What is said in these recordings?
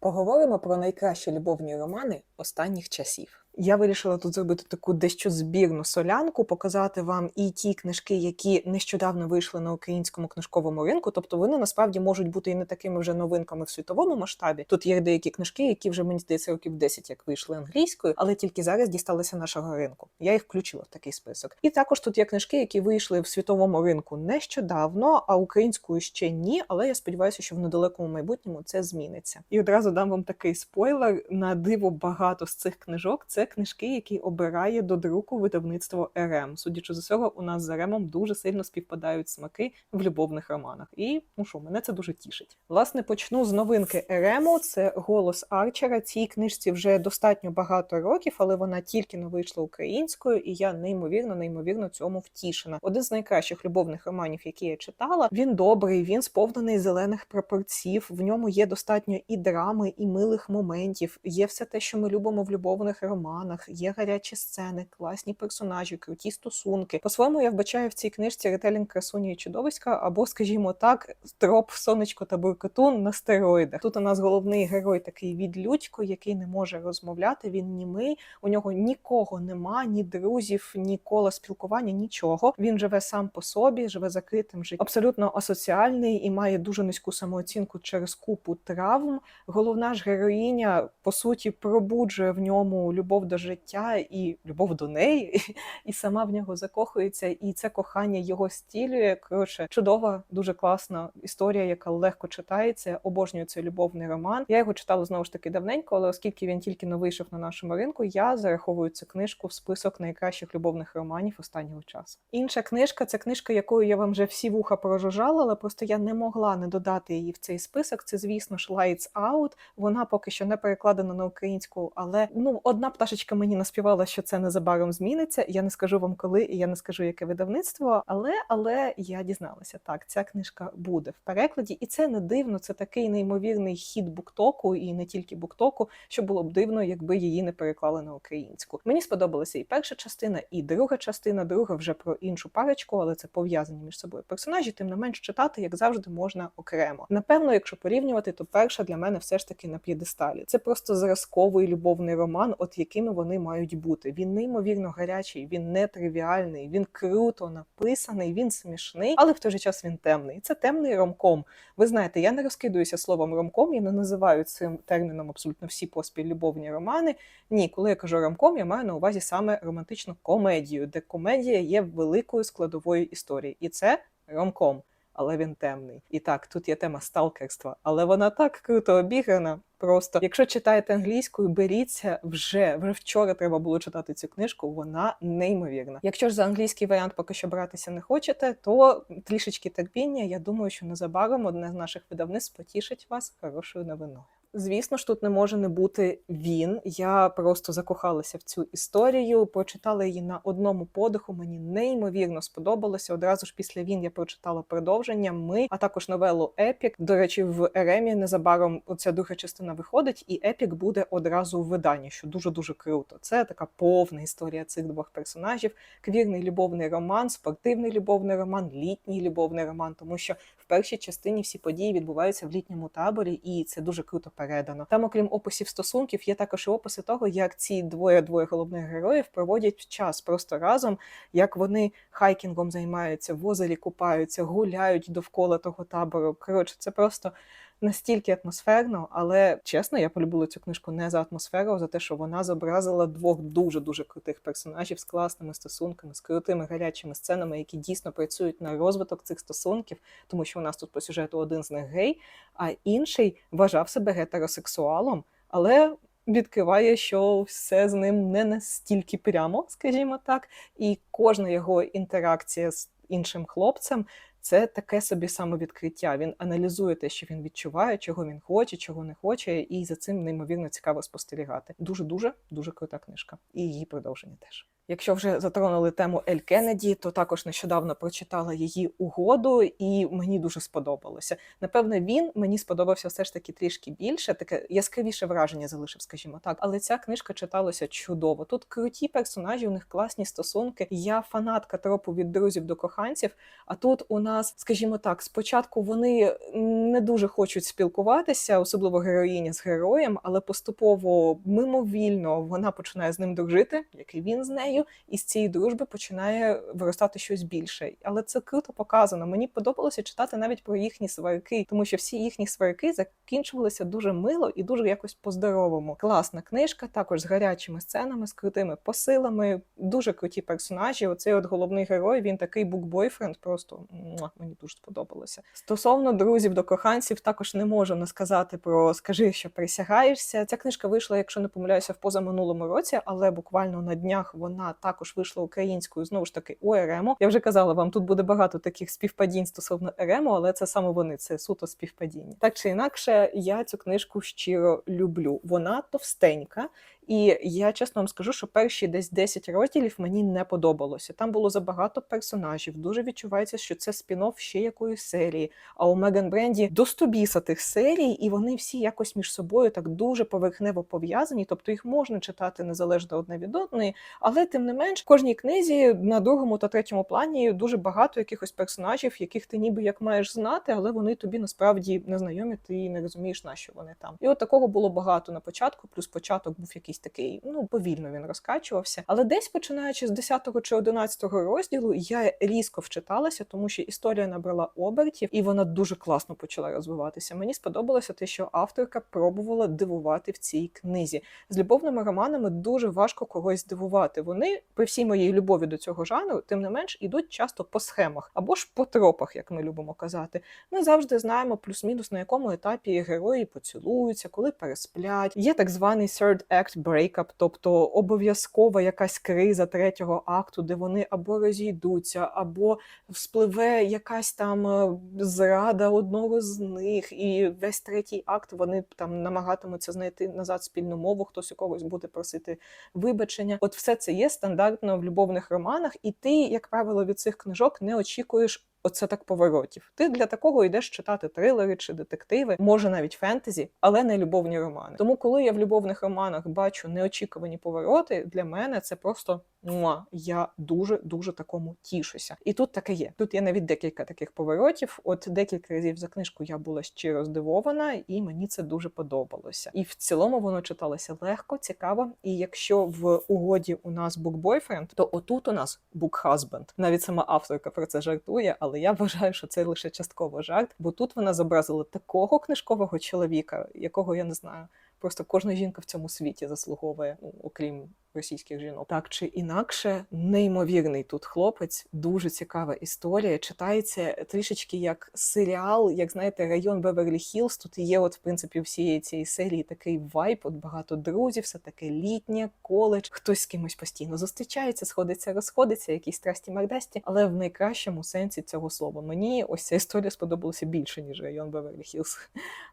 Поговоримо про найкращі любовні романи останніх часів. Я вирішила тут зробити таку дещо збірну солянку, показати вам і ті книжки, які нещодавно вийшли на українському книжковому ринку. Тобто вони насправді можуть бути і не такими вже новинками в світовому масштабі. Тут є деякі книжки, які вже мені здається років 10 як вийшли англійською, але тільки зараз дісталися нашого ринку. Я їх включила в такий список. І також тут є книжки, які вийшли в світовому ринку нещодавно, а українською ще ні. Але я сподіваюся, що в недалекому майбутньому це зміниться. І одразу дам вам такий спойлер: на диво багато з цих книжок це книжки, які обирає до друку видавництво РМ. Судячи з усього, у нас з РМом дуже сильно співпадають смаки в любовних романах. І ну що, мене це дуже тішить. Власне, почну з новинки РМу. Це голос Арчера. Цій книжці вже достатньо багато років, але вона тільки не вийшла українською, і я неймовірно, неймовірно цьому втішена. Один з найкращих любовних романів, які я читала. Він добрий, він сповнений зелених прапорців. В ньому є достатньо і драми, і милих моментів. Є все те, що ми любимо в любовних романах. Є гарячі сцени, класні персонажі, круті стосунки. По-своєму я вбачаю в цій книжці ретелінг красуні і чудовиська, або, скажімо так, троп сонечко та буркотун на стероїдах. Тут у нас головний герой такий відлюдько, який не може розмовляти. Він німий, у нього нікого нема, ні друзів, ні кола спілкування, нічого. Він живе сам по собі, живе закритим життям. Абсолютно асоціальний і має дуже низьку самооцінку через купу травм. Головна ж героїня по суті пробуджує в ньому любов до життя і любов до неї, і сама в нього закохується. І це кохання його стілює. Коротше, чудова, дуже класна історія, яка легко читається. Обожнюю цей любовний роман. Я його читала знову ж таки давненько, але оскільки він тільки не вийшов на нашому ринку, я зараховую цю книжку в список найкращих любовних романів останнього часу. Інша книжка це книжка, якою я вам вже всі вуха прожужжала, але просто я не могла не додати її в цей список. Це, звісно ж, Lights Out. Вона поки що не перекладена на українську, але ну одна пташечка мені наспівала, що це незабаром зміниться. Я не скажу вам коли, і я не скажу, яке видавництво. Але але я дізналася, так ця книжка буде в перекладі, і це не дивно. Це такий неймовірний хід буктоку, і не тільки буктоку, що було б дивно, якби її не переклали на українську. Мені сподобалася і перша частина, і друга частина. Друга вже про іншу парочку, але це пов'язані між собою персонажі. Тим не менш читати, як завжди, можна окремо. Напевно, якщо порівнювати, то перша для мене все ж таки на п'єдесталі. Це просто зразковий любовний роман, от якими вони мають бути. Він неймовірно гарячий, він не тривіальний, він круто написаний, він смішний, але в той же час він темний. Це темний ромком. Ви знаєте, я не розкидуюся словом ромком, я не називаю цим терміном абсолютно всі поспіль любовні романи. Ні, коли я кажу ромком, я маю на увазі саме романтичну комедію, де комедія є великою складовою історії, і це ромком. Але він темний. І так, тут є тема сталкерства, але вона так круто обіграна. Просто якщо читаєте англійською, беріться вже вже вчора треба було читати цю книжку. Вона неймовірна. Якщо ж за англійський варіант поки що братися не хочете, то трішечки терпіння. Я думаю, що незабаром одне з наших видавництв потішить вас хорошою новиною. Звісно ж, тут не може не бути він. Я просто закохалася в цю історію, прочитала її на одному подиху. Мені неймовірно сподобалося. Одразу ж після він я прочитала продовження. Ми, а також новелу Епік. До речі, в Еремі незабаром оця друга частина виходить, і Епік буде одразу в виданні, що дуже дуже круто. Це така повна історія цих двох персонажів: квірний любовний роман, спортивний любовний роман, літній любовний роман, тому що першій частині всі події відбуваються в літньому таборі, і це дуже круто передано. Там, окрім описів стосунків, є також і описи того, як ці двоє-двоє головних героїв проводять час просто разом, як вони хайкінгом займаються, в озері купаються, гуляють довкола того табору. Коротше, це просто. Настільки атмосферно, але чесно, я полюбила цю книжку не за атмосферу, а за те, що вона зобразила двох дуже дуже крутих персонажів з класними стосунками, з крутими гарячими сценами, які дійсно працюють на розвиток цих стосунків, тому що у нас тут по сюжету один з них гей, а інший вважав себе гетеросексуалом, але відкриває, що все з ним не настільки прямо, скажімо так, і кожна його інтеракція з іншим хлопцем. Це таке собі самовідкриття. Він аналізує те, що він відчуває, чого він хоче, чого не хоче, і за цим неймовірно цікаво спостерігати. Дуже дуже дуже крута книжка, і її продовження теж. Якщо вже затронули тему Ель Кеннеді, то також нещодавно прочитала її угоду, і мені дуже сподобалося. Напевне, він мені сподобався все ж таки трішки більше, таке яскравіше враження залишив, скажімо так. Але ця книжка читалася чудово. Тут круті персонажі, у них класні стосунки. Я фанатка тропу від друзів до коханців. А тут у нас, скажімо так, спочатку вони не дуже хочуть спілкуватися, особливо героїня з героєм, але поступово мимовільно вона починає з ним дружити, як і він з нею, і з цієї дружби починає виростати щось більше. Але це круто показано. Мені подобалося читати навіть про їхні сварки, тому що всі їхні сварки закінчувалися дуже мило і дуже якось по-здоровому. Класна книжка, також з гарячими сценами, з крутими посилами, дуже круті персонажі. Оцей от головний герой, він такий букбойфренд, просто муа, мені дуже сподобалося. Стосовно друзів до коханців, також не можу не сказати про скажи, що присягаєшся. Ця книжка вийшла, якщо не помиляюся, в позаминулому році, але буквально на днях вона також вийшла українською знову ж таки у РМО. Я вже казала вам, тут буде багато таких співпадінь стосовно РМО, але це саме вони, це суто співпадіння. Так чи інакше, я цю книжку щиро люблю. Вона товстенька. І я чесно вам скажу, що перші десь 10 розділів мені не подобалося. Там було забагато персонажів. Дуже відчувається, що це спін-офф ще якоїсь серії. А у Меган Бренді до стобіса тих серій, і вони всі якось між собою так дуже поверхнево пов'язані. Тобто їх можна читати незалежно одне від одної, але тим не менш, в кожній книзі на другому та третьому плані дуже багато якихось персонажів, яких ти ніби як маєш знати, але вони тобі насправді не знайомі, ти не розумієш, на що вони там. І от такого було багато на початку, плюс початок був якийсь такий, ну повільно він розкачувався. Але десь починаючи з 10 чи 11 розділу, я різко вчиталася, тому що історія набрала обертів, і вона дуже класно почала розвиватися. Мені сподобалося те, що авторка пробувала дивувати в цій книзі. З любовними романами дуже важко когось здивувати. Вони при всій моїй любові до цього жанру, тим не менш, ідуть часто по схемах або ж по тропах, як ми любимо казати. Ми завжди знаємо плюс-мінус на якому етапі герої поцілуються, коли пересплять. Є так званий third act breakup, тобто обов'язкова якась криза третього акту, де вони або розійдуться, або вспливе якась там е, зрада одного з них, і весь третій акт вони там намагатимуться знайти назад спільну мову, хтось у когось буде просити вибачення. От все це є стандартно в любовних романах, і ти, як правило, від цих книжок не очікуєш. Оце так поворотів. Ти для такого йдеш читати трилери чи детективи, може навіть фентезі, але не любовні романи. Тому, коли я в любовних романах бачу неочікувані повороти, для мене це просто муа. Я дуже дуже такому тішуся. І тут таке є. Тут є навіть декілька таких поворотів. От декілька разів за книжку я була щиро здивована, і мені це дуже подобалося. І в цілому воно читалося легко, цікаво. І якщо в угоді у нас букбойфренд, то отут у нас букхазбенд. Навіть сама авторка про це жартує, але я вважаю, що це лише частково жарт, бо тут вона зобразила такого книжкового чоловіка, якого я не знаю. Просто кожна жінка в цьому світі заслуговує, ну, окрім російських жінок. Так чи інакше, неймовірний тут хлопець, дуже цікава історія. Читається трішечки як серіал, як знаєте, район Беверлі Хіллз. Тут є, от в принципі, всієї цієї серії такий вайб, от багато друзів, все таке літнє, коледж, хтось з кимось постійно зустрічається, сходиться, розходиться, якісь страсті мардасті, але в найкращому сенсі цього слова. Мені ось ця історія сподобалася більше, ніж район Беверлі Хіллз.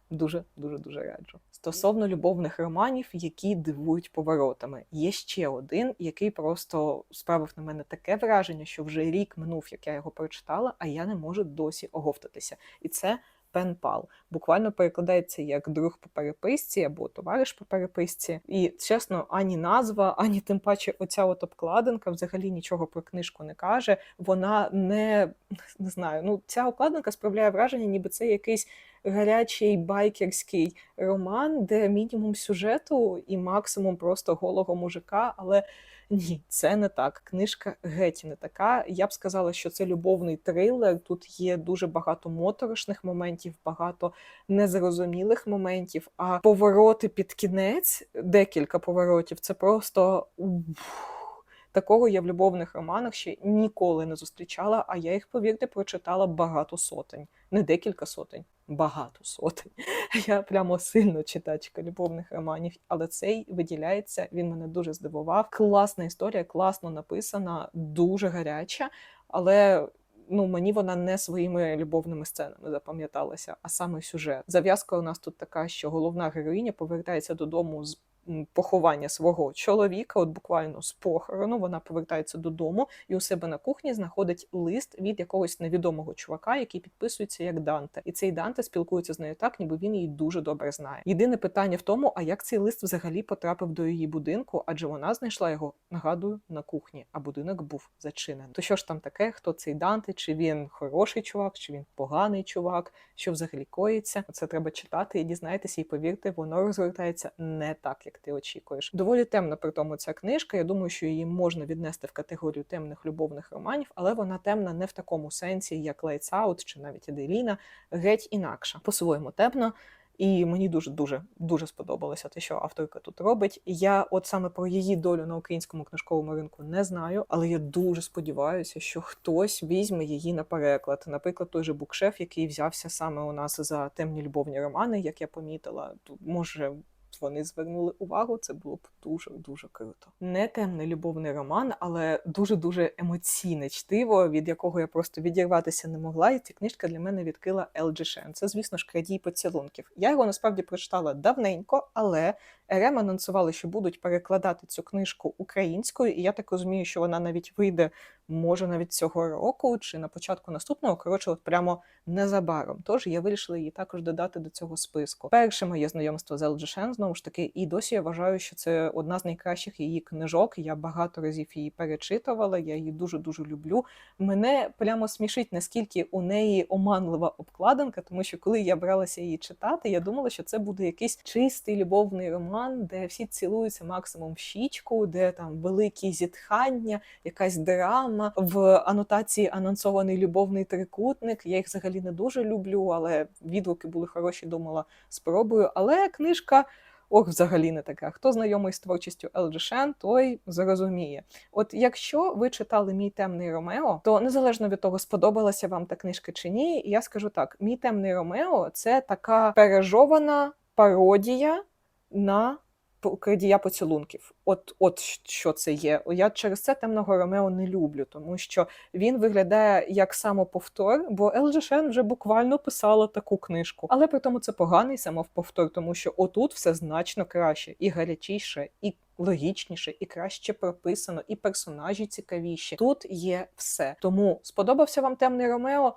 Дуже дуже дуже раджу. Стосовно любовних романів, які дивують поворотами. Є ще один, який просто справив на мене таке враження, що вже рік минув, як я його прочитала, а я не можу досі оговтатися. І це пенпал. Буквально перекладається як друг по переписці або товариш по переписці. І чесно, ані назва, ані тим паче оця от обкладинка взагалі нічого про книжку не каже. Вона не, не знаю. Ну, ця обкладинка справляє враження, ніби це якийсь гарячий байкерський роман, де мінімум сюжету і максимум просто голого мужика, але. Ні, це не так. Книжка геть не така. Я б сказала, що це любовний трилер. Тут є дуже багато моторошних моментів, багато незрозумілих моментів. А повороти під кінець, декілька поворотів, це просто. Такого я в любовних романах ще ніколи не зустрічала, а я їх, повірте, прочитала багато сотень, не декілька сотень, багато сотень. Я прямо сильно читачка любовних романів, але цей виділяється. Він мене дуже здивував. Класна історія, класно написана, дуже гаряча, але. Ну, мені вона не своїми любовними сценами запам'яталася, а саме сюжет. Зав'язка у нас тут така, що головна героїня повертається додому з поховання свого чоловіка, от буквально з похорону. Вона повертається додому і у себе на кухні знаходить лист від якогось невідомого чувака, який підписується як Данте. І цей Данте спілкується з нею так, ніби він її дуже добре знає. Єдине питання в тому, а як цей лист взагалі потрапив до її будинку, адже вона знайшла його, нагадую, на кухні, а будинок був зачинений. То що ж там таке? Хто цей Данте? Чи він хороший чувак, чи він поганий чувак? Що взагалі коїться? Це треба читати і дізнайтеся, і повірте, воно розгортається не так, як ти очікуєш. Доволі темна при тому ця книжка. Я думаю, що її можна віднести в категорію темних любовних романів, але вона темна не в такому сенсі, як Lights чи навіть Аделіна, геть інакша. По-своєму темно. І мені дуже дуже дуже сподобалося те, що авторка тут робить. Я от саме про її долю на українському книжковому ринку не знаю, але я дуже сподіваюся, що хтось візьме її на переклад. Наприклад, той же букшеф, який взявся саме у нас за темні любовні романи, як я помітила, то може. Вони звернули увагу, це було б дуже дуже круто. Не темний любовний роман, але дуже дуже емоційне чтиво, від якого я просто відірватися не могла. І ця книжка для мене відкрила Елджі Шен. Це, звісно ж, крадій поцілунків. Я його насправді прочитала давненько, але РМ анонсували, що будуть перекладати цю книжку українською, і я так розумію, що вона навіть вийде, може, навіть цього року чи на початку наступного. Коротше, от прямо незабаром. Тож я вирішила її також додати до цього списку. Перше моє знайомство з Елджі Шен, знову ж таки, і досі я вважаю, що це одна з найкращих її книжок. Я багато разів її перечитувала. Я її дуже дуже люблю. Мене прямо смішить, наскільки у неї оманлива обкладинка, тому що коли я бралася її читати, я думала, що це буде якийсь чистий любовний роман, де всі цілуються максимум в щічку, де там великі зітхання, якась драма. В анотації анонсований любовний трикутник. Я їх взагалі не дуже люблю, але відгуки були хороші, думала, спробую. Але книжка. Ох, взагалі не така. Хто знайомий з творчістю Елджі Шен, той зрозуміє. От якщо ви читали мій темний Ромео, то незалежно від того, сподобалася вам та книжка чи ні, я скажу так: мій темний Ромео це така пережована пародія на крадія поцілунків. От, от що це є. Я через це темного Ромео не люблю, тому що він виглядає як самоповтор, бо Елджі Шен вже буквально писала таку книжку. Але при тому це поганий самоповтор, тому що отут все значно краще, і гарячіше, і логічніше, і краще прописано, і персонажі цікавіші. Тут є все. Тому сподобався вам темний Ромео.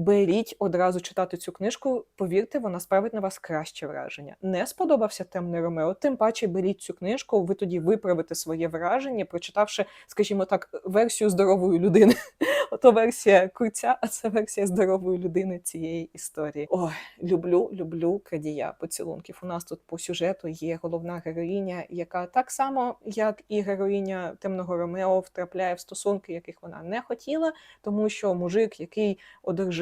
Беріть одразу читати цю книжку, повірте, вона справить на вас краще враження. Не сподобався темний Ромео, тим паче беріть цю книжку, ви тоді виправите своє враження, прочитавши, скажімо так, версію здорової людини. Ото версія курця, а це версія здорової людини цієї історії. Ой, люблю, люблю крадія поцілунків. У нас тут по сюжету є головна героїня, яка так само, як і героїня темного Ромео, втрапляє в стосунки, яких вона не хотіла, тому що мужик, який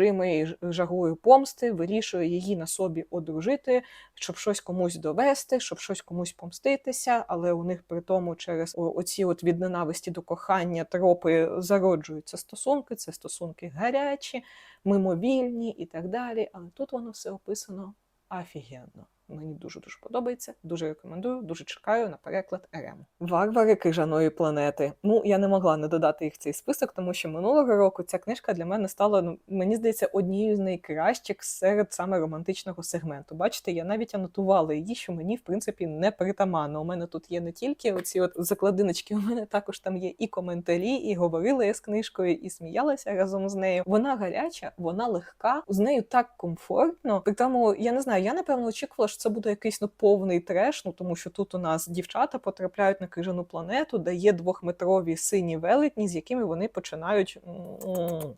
одержимий жагою помсти, вирішує її на собі одружити, щоб щось комусь довести, щоб щось комусь помститися. Але у них при тому через оці от від ненависті до кохання тропи зароджуються стосунки. Це стосунки гарячі, мимовільні і так далі. Але тут воно все описано офігенно. Мені дуже дуже подобається. Дуже рекомендую, дуже чекаю на переклад РМ. Варвари крижаної планети. Ну я не могла не додати їх в цей список, тому що минулого року ця книжка для мене стала, ну мені здається, однією з найкращих серед саме романтичного сегменту. Бачите, я навіть анотувала її, що мені в принципі не притаманно. У мене тут є не тільки оці от закладиночки, у мене також там є і коментарі, і говорила я з книжкою, і сміялася разом з нею. Вона гаряча, вона легка, з нею так комфортно. При тому я не знаю, я напевно очікувала, що це буде якийсь ну повний треш, ну тому що тут у нас дівчата потрапляють на крижану планету, де є двохметрові сині велетні, з якими вони починають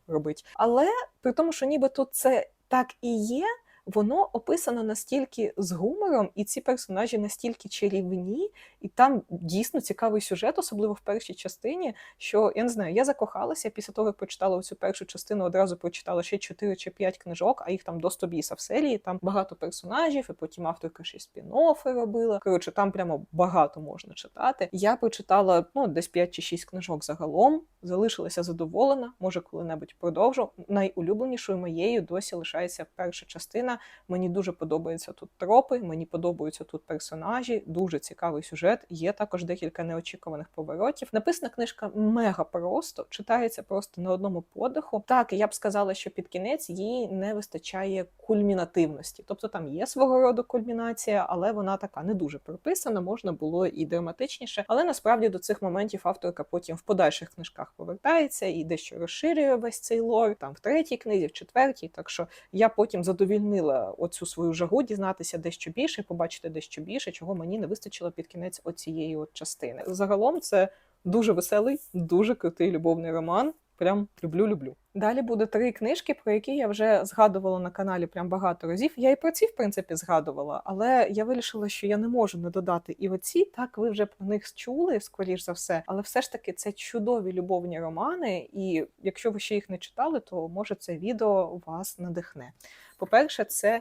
робити. Але при тому, що ніби тут це так і є. Воно описано настільки з гумором, і ці персонажі настільки чарівні, і там дійсно цікавий сюжет, особливо в першій частині. Що я не знаю, я закохалася після того, як прочитала цю першу частину, одразу прочитала ще 4 чи 5 книжок, а їх там до 100 біса в серії. Там багато персонажів, і потім авторка ще спін-оффи робила. Коротше, там прямо багато можна читати. Я прочитала ну десь 5 чи 6 книжок загалом, залишилася задоволена. Може, коли-небудь продовжу. Найулюбленішою моєю досі лишається перша частина. Мені дуже подобаються тут тропи, мені подобаються тут персонажі, дуже цікавий сюжет. Є також декілька неочікуваних поворотів. Написана книжка мега просто, читається просто на одному подиху. Так, я б сказала, що під кінець їй не вистачає кульмінативності. Тобто там є свого роду кульмінація, але вона така не дуже прописана, можна було і драматичніше. Але насправді до цих моментів авторка потім в подальших книжках повертається і дещо розширює весь цей лор, там в третій книзі, в четвертій. Так що я потім задовільнила оцю свою жагу дізнатися дещо більше, побачити дещо більше, чого мені не вистачило під кінець оцієї от частини. Загалом це дуже веселий, дуже крутий любовний роман. Прям люблю, люблю. Далі буде три книжки, про які я вже згадувала на каналі прям багато разів. Я і про ці, в принципі, згадувала, але я вирішила, що я не можу не додати і оці. Так, ви вже про них чули, скоріш за все. Але все ж таки це чудові любовні романи. І якщо ви ще їх не читали, то може це відео вас надихне. По-перше, це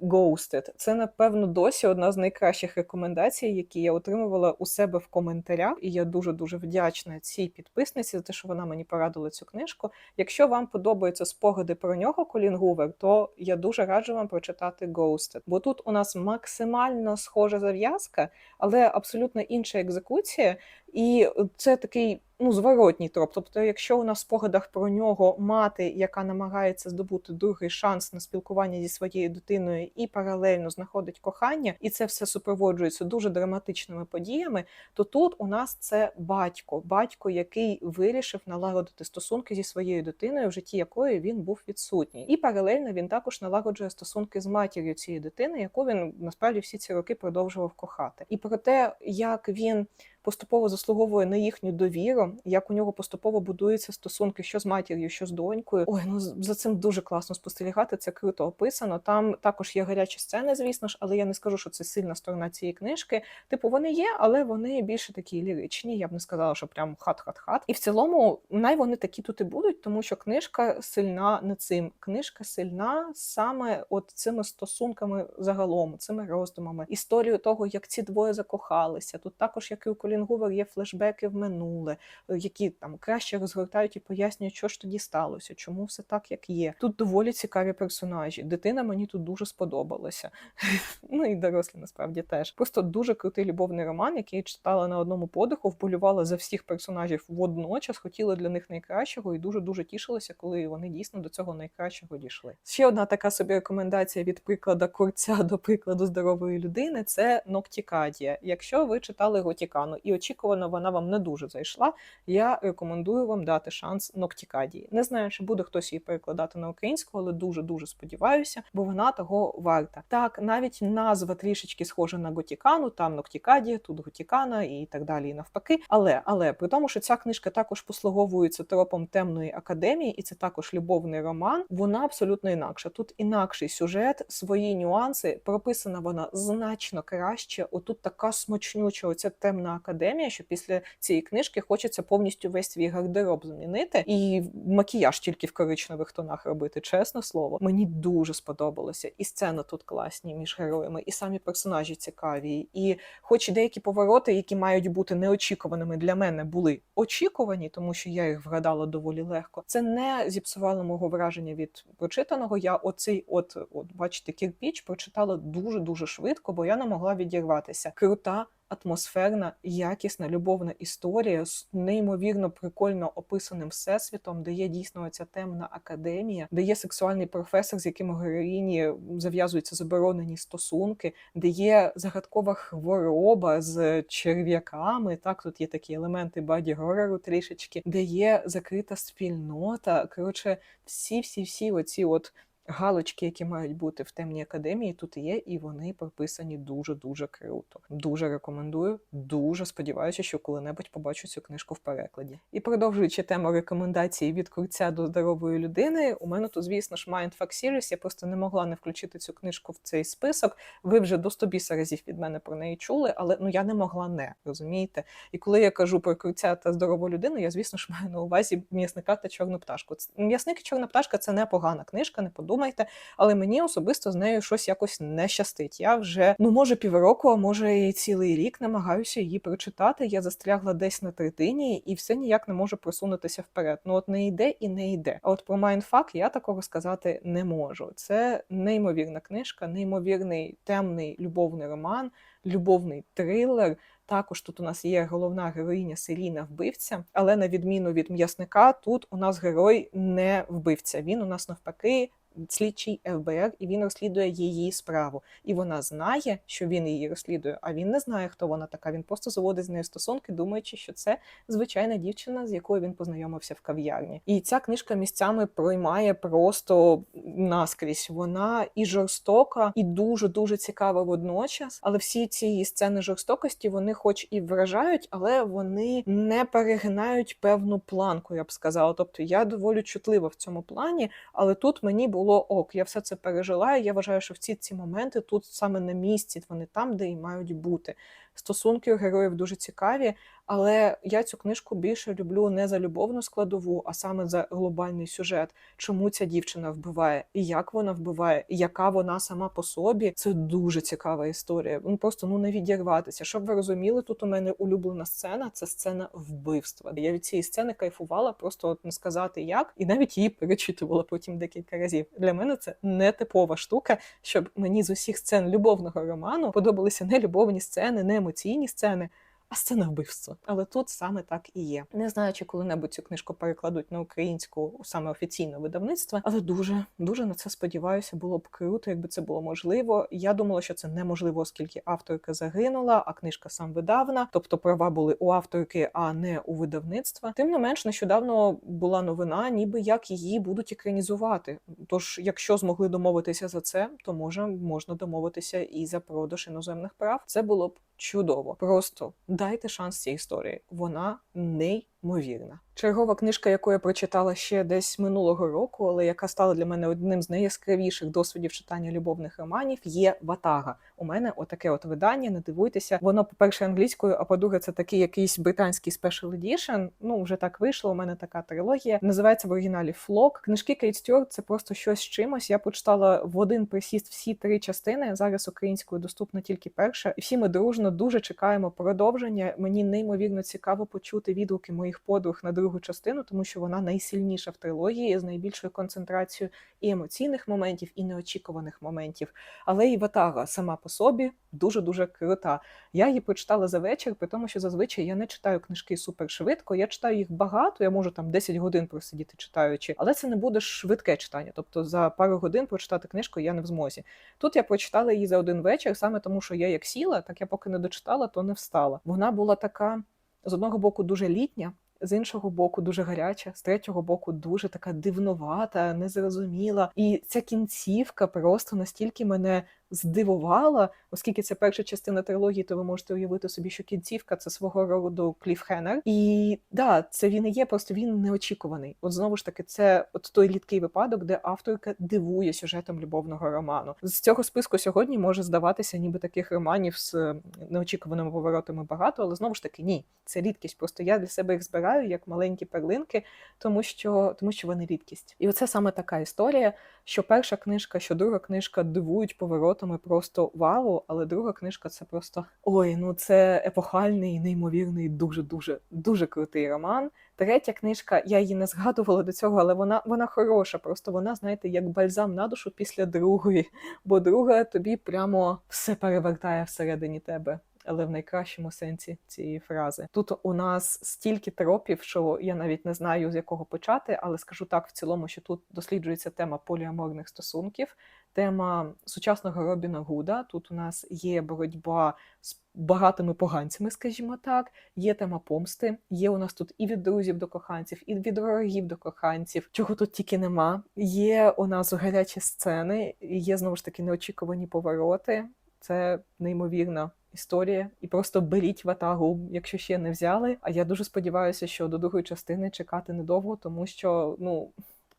Ghosted. Це, напевно, досі одна з найкращих рекомендацій, які я отримувала у себе в коментарях. І я дуже-дуже вдячна цій підписниці за те, що вона мені порадила цю книжку. Якщо вам подобаються спогади про нього, Колін Гувер, то я дуже раджу вам прочитати Ghosted. Бо тут у нас максимально схожа зав'язка, але абсолютно інша екзекуція. І це такий ну, зворотній троп. Тобто, якщо у нас в спогадах про нього мати, яка намагається здобути другий шанс на спілкування зі своєю дитиною, і паралельно знаходить кохання, і це все супроводжується дуже драматичними подіями, то тут у нас це батько, батько, який вирішив налагодити стосунки зі своєю дитиною, в житті якої він був відсутній, і паралельно він також налагоджує стосунки з матір'ю цієї дитини, яку він насправді всі ці роки продовжував кохати. І про те, як він поступово заслуговує на їхню довіру, як у нього поступово будуються стосунки, що з матір'ю, що з донькою. Ой, ну за цим дуже класно спостерігати. Це круто описано. Там також є гарячі сцени, звісно ж, але я не скажу, що це сильна сторона цієї книжки. Типу, вони є, але вони більше такі ліричні. Я б не сказала, що прям хат-хат-хат. І в цілому, най вони такі тут і будуть, тому що книжка сильна не цим. Книжка сильна саме от цими стосунками загалом, цими роздумами, історію того, як ці двоє закохалися. Тут також як і у Колін Гувер є флешбеки в минуле, які там краще розгортають і пояснюють, що ж тоді сталося, чому все так, як є. Тут доволі цікаві персонажі. Дитина мені тут дуже сподобалася. Ну і дорослі насправді теж. Просто дуже крутий любовний роман, який я читала на одному подиху, вболювала за всіх персонажів водночас, хотіла для них найкращого і дуже дуже тішилася, коли вони дійсно до цього найкращого дійшли. Ще одна така собі рекомендація від приклада курця до прикладу здорової людини це Ноктікадія. Якщо ви читали Готікану і очікувано вона вам не дуже зайшла, я рекомендую вам дати шанс Ноктікадії. Не знаю, чи буде хтось її перекладати на українську, але дуже дуже сподіваюся, бо вона того варта. Так, навіть назва трішечки схожа на Готікану, там Ноктікадія, тут Готікана і так далі, і навпаки. Але але при тому, що ця книжка також послуговується тропом темної академії, і це також любовний роман. Вона абсолютно інакша. Тут інакший сюжет, свої нюанси. Прописана вона значно краще. Отут така смачнюча, оця темна академія, що після цієї книжки хочеться повністю весь свій гардероб змінити і макіяж тільки в коричневих тонах робити. Чесне слово, мені дуже сподобалося. І сцени тут класні між героями, і самі персонажі цікаві. І, хоч і деякі повороти, які мають бути неочікуваними для мене, були очікувані, тому що я їх вгадала доволі легко. Це не зіпсувало мого враження від прочитаного. Я оцей, от, от бачите, кірпіч прочитала дуже дуже швидко, бо я не могла відірватися. Крута атмосферна, якісна любовна історія з неймовірно прикольно описаним всесвітом, де є дійсно ця темна академія, де є сексуальний професор, з яким героїні зав'язуються заборонені стосунки, де є загадкова хвороба з черв'яками. Так, тут є такі елементи баді горору трішечки, де є закрита спільнота. Коротше, всі, всі, всі оці от галочки, які мають бути в темній академії, тут є, і вони прописані дуже дуже круто. Дуже рекомендую. Дуже сподіваюся, що коли-небудь побачу цю книжку в перекладі. І продовжуючи тему рекомендацій від курця до здорової людини, у мене тут, звісно ж, Mindfuck Series. Я просто не могла не включити цю книжку в цей список. Ви вже до 100 разів від мене про неї чули, але ну я не могла не розумієте. І коли я кажу про курця та здорову людину, я звісно ж маю на увазі м'ясника та чорну пташку. М'ясник і чорна пташка це непогана книжка, не подумайте. Думайте. Але мені особисто з нею щось якось не щастить. Я вже ну може півроку, а може і цілий рік намагаюся її прочитати. Я застрягла десь на третині і все ніяк не можу просунутися вперед. Ну от не йде і не йде. А от про майнфак я такого сказати не можу. Це неймовірна книжка, неймовірний темний любовний роман, любовний трилер. Також тут у нас є головна героїня серійна вбивця, але на відміну від м'ясника, тут у нас герой не вбивця. Він у нас навпаки. Слідчий ФБР, і він розслідує її справу. І вона знає, що він її розслідує, а він не знає, хто вона така. Він просто заводить з нею стосунки, думаючи, що це звичайна дівчина, з якою він познайомився в кав'ярні. І ця книжка місцями проймає просто наскрізь. Вона і жорстока, і дуже дуже цікава водночас. Але всі ці сцени жорстокості вони, хоч і вражають, але вони не перегинають певну планку, я б сказала. Тобто я доволі чутлива в цьому плані, але тут мені було ок. Я все це пережила. і Я вважаю, що всі ці моменти тут саме на місці, вони там, де і мають бути. Стосунки героїв дуже цікаві, але я цю книжку більше люблю не за любовну складову, а саме за глобальний сюжет. Чому ця дівчина вбиває, і як вона вбиває, і яка вона сама по собі. Це дуже цікава історія. Ну просто ну не відірватися. Щоб ви розуміли, тут у мене улюблена сцена це сцена вбивства. Я від цієї сцени кайфувала, просто от не сказати як, і навіть її перечитувала потім декілька разів. Для мене це не типова штука, щоб мені з усіх сцен любовного роману подобалися не любовні сцени, не емоційні сцени. А сцена вбивства. Але тут саме так і є. Не знаю, чи коли-небудь цю книжку перекладуть на українську саме офіційне видавництво, але дуже дуже на це сподіваюся. Було б круто, якби це було можливо. Я думала, що це неможливо, оскільки авторка загинула, а книжка сам видавна, тобто права були у авторки, а не у видавництва. Тим не менш, нещодавно була новина, ніби як її будуть екранізувати. Тож, якщо змогли домовитися за це, то може можна домовитися і за продаж іноземних прав. Це було б чудово. Просто дайте шанс цій історії. Вона неймовірна. Чергова книжка, яку я прочитала ще десь минулого року, але яка стала для мене одним з найяскравіших досвідів читання любовних романів, є Ватага. У мене отаке от видання. Не дивуйтеся, воно, по-перше, англійською, а по-друге, це такий якийсь британський special edition. Ну вже так вийшло. У мене така трилогія. Називається в оригіналі Флок. Книжки Кейт Стюарт – це просто щось з чимось. Я почитала в один присіст всі три частини. Зараз українською доступна тільки перша, і всі ми дружно дуже чекаємо продовження. Мені неймовірно цікаво почути відгуки моїх подруг на другу частину, тому що вона найсильніша в трилогії з найбільшою концентрацією і емоційних моментів, і неочікуваних моментів. Але і Ватага сама по собі дуже дуже крута. Я її прочитала за вечір, при тому, що зазвичай я не читаю книжки супер швидко. Я читаю їх багато. Я можу там 10 годин просидіти читаючи, але це не буде швидке читання. Тобто за пару годин прочитати книжку я не в змозі. Тут я прочитала її за один вечір, саме тому, що я як сіла, так я поки не дочитала, то не встала. Вона була така з одного боку дуже літня. З іншого боку, дуже гаряча, з третього боку, дуже така дивновата, незрозуміла. І ця кінцівка просто настільки мене здивувала, оскільки це перша частина трилогії, то ви можете уявити собі, що кінцівка це свого роду кліфхенер. І да, це він і є, просто він неочікуваний. От знову ж таки, це от той рідкий випадок, де авторка дивує сюжетом любовного роману. З цього списку сьогодні може здаватися, ніби таких романів з неочікуваними поворотами багато, але знову ж таки ні, це рідкість. Просто я для себе їх збираю як маленькі перлинки, тому що тому що вони рідкість. І оце саме така історія, що перша книжка, що друга книжка дивують поворотами просто вау, але друга книжка це просто ой, ну це епохальний, неймовірний, дуже дуже дуже крутий роман. Третя книжка, я її не згадувала до цього, але вона вона хороша. Просто вона, знаєте, як бальзам на душу після другої, бо друга тобі прямо все перевертає всередині тебе. Але в найкращому сенсі цієї фрази тут у нас стільки тропів, що я навіть не знаю з якого почати, але скажу так в цілому, що тут досліджується тема поліаморних стосунків, тема сучасного Робіна Гуда. Тут у нас є боротьба з багатими поганцями, скажімо так. Є тема помсти. Є у нас тут і від друзів до коханців, і від ворогів до коханців. Чого тут тільки нема. Є у нас гарячі сцени, є знову ж таки неочікувані повороти. Це неймовірно історія, і просто беріть ватагу, якщо ще не взяли. А я дуже сподіваюся, що до другої частини чекати недовго, тому що ну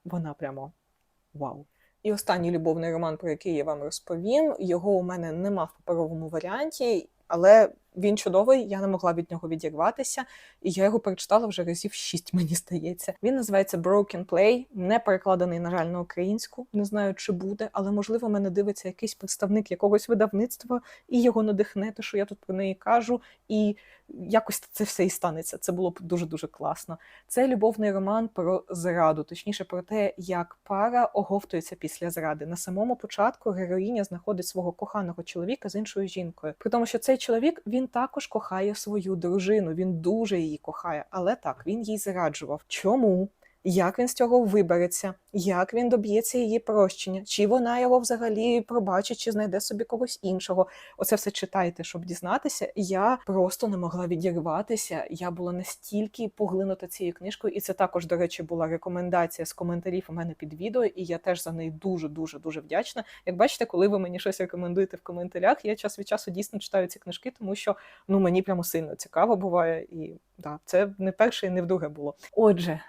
вона прямо вау. І останній любовний роман, про який я вам розповім, його у мене нема в паперовому варіанті, але Він чудовий, я не могла від нього відірватися, і я його перечитала вже разів шість, мені здається. Він називається Broken Play, не перекладений, на жаль, на українську. Не знаю, чи буде, але можливо мене дивиться якийсь представник якогось видавництва і його надихне, те, що я тут про неї кажу, і якось це все і станеться. Це було б дуже дуже класно. Це любовний роман про зраду, точніше про те, як пара оговтується після зради. На самому початку героїня знаходить свого коханого чоловіка з іншою жінкою. При тому, що цей чоловік він також кохає свою дружину. Він дуже її кохає, але так він їй зраджував. Чому? Як він з цього вибереться, як він доб'ється її прощення, чи вона його взагалі пробачить, чи знайде собі когось іншого. Оце все читайте, щоб дізнатися. Я просто не могла відірватися. Я була настільки поглинута цією книжкою, і це також, до речі, була рекомендація з коментарів у мене під відео, і я теж за неї дуже дуже дуже вдячна. Як бачите, коли ви мені щось рекомендуєте в коментарях, я час від часу дійсно читаю ці книжки, тому що ну мені прямо сильно цікаво буває, і да, це не перше і не вдруге було. Отже.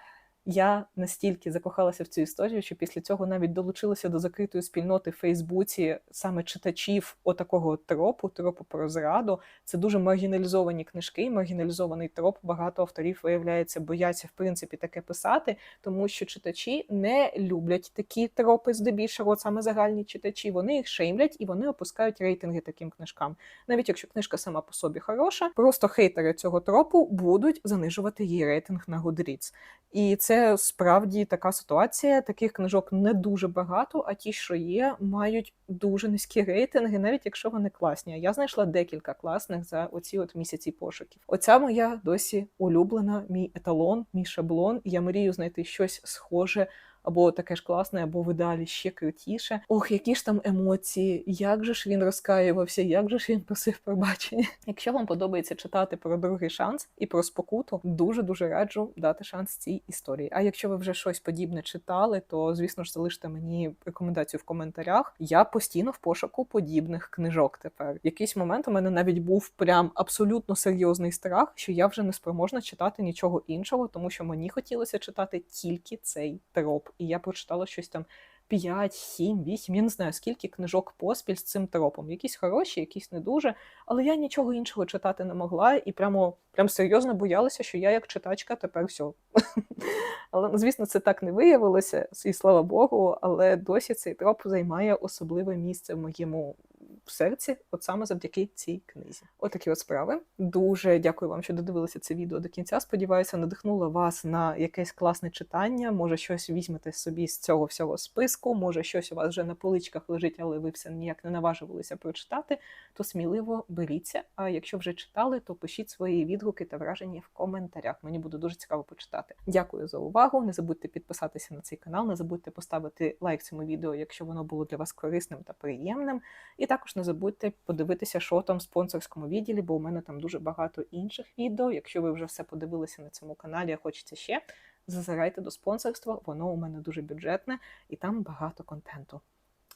Я настільки закохалася в цю історію, що після цього навіть долучилася до закритої спільноти в Фейсбуці саме читачів отакого тропу, тропу про зраду. Це дуже маргіналізовані книжки, маргіналізований троп. Багато авторів виявляється, бояться в принципі таке писати, тому що читачі не люблять такі тропи здебільшого, саме загальні читачі. Вони їх шеймлять і вони опускають рейтинги таким книжкам. Навіть якщо книжка сама по собі хороша, просто хейтери цього тропу будуть занижувати її рейтинг на Goodreads. І це справді така ситуація. Таких книжок не дуже багато, а ті, що є, мають дуже низькі рейтинги, навіть якщо вони класні. Я знайшла декілька класних за оці от місяці пошуків. Оця моя досі улюблена, мій еталон, мій шаблон. Я мрію знайти щось схоже. Або таке ж класне, або в ідеалі ще крутіше. Ох, які ж там емоції, як же ж він розкаювався, як же ж він просив пробачення. Якщо вам подобається читати про другий шанс і про спокуту, дуже дуже раджу дати шанс цій історії. А якщо ви вже щось подібне читали, то звісно ж залиште мені рекомендацію в коментарях. Я постійно в пошуку подібних книжок. Тепер якийсь момент у мене навіть був прям абсолютно серйозний страх, що я вже не спроможна читати нічого іншого, тому що мені хотілося читати тільки цей троп. І я прочитала щось там 5, 7, 8, я не знаю, скільки книжок поспіль з цим тропом. Якісь хороші, якісь не дуже. Але я нічого іншого читати не могла і прямо прям серйозно боялася, що я як читачка тепер все. Але, ну, звісно, це так не виявилося, і слава Богу, але досі цей троп займає особливе місце в моєму в серці, от саме завдяки цій книзі. Отакі от справи. Дуже дякую вам, що додивилися це відео до кінця. Сподіваюся, надихнула вас на якесь класне читання. Може, щось візьмете собі з цього всього списку, може, щось у вас вже на поличках лежить, але ви все ніяк не наважувалися прочитати. То сміливо беріться. А якщо вже читали, то пишіть свої відгуки та враження в коментарях. Мені буде дуже цікаво почитати. Дякую за увагу. Не забудьте підписатися на цей канал, не забудьте поставити лайк цьому відео, якщо воно було для вас корисним та приємним. І також не забудьте подивитися, що там в спонсорському відділі, бо у мене там дуже багато інших відео. Якщо ви вже все подивилися на цьому каналі, а хочеться ще, зазирайте до спонсорства, воно у мене дуже бюджетне і там багато контенту.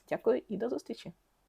Дякую і до зустрічі!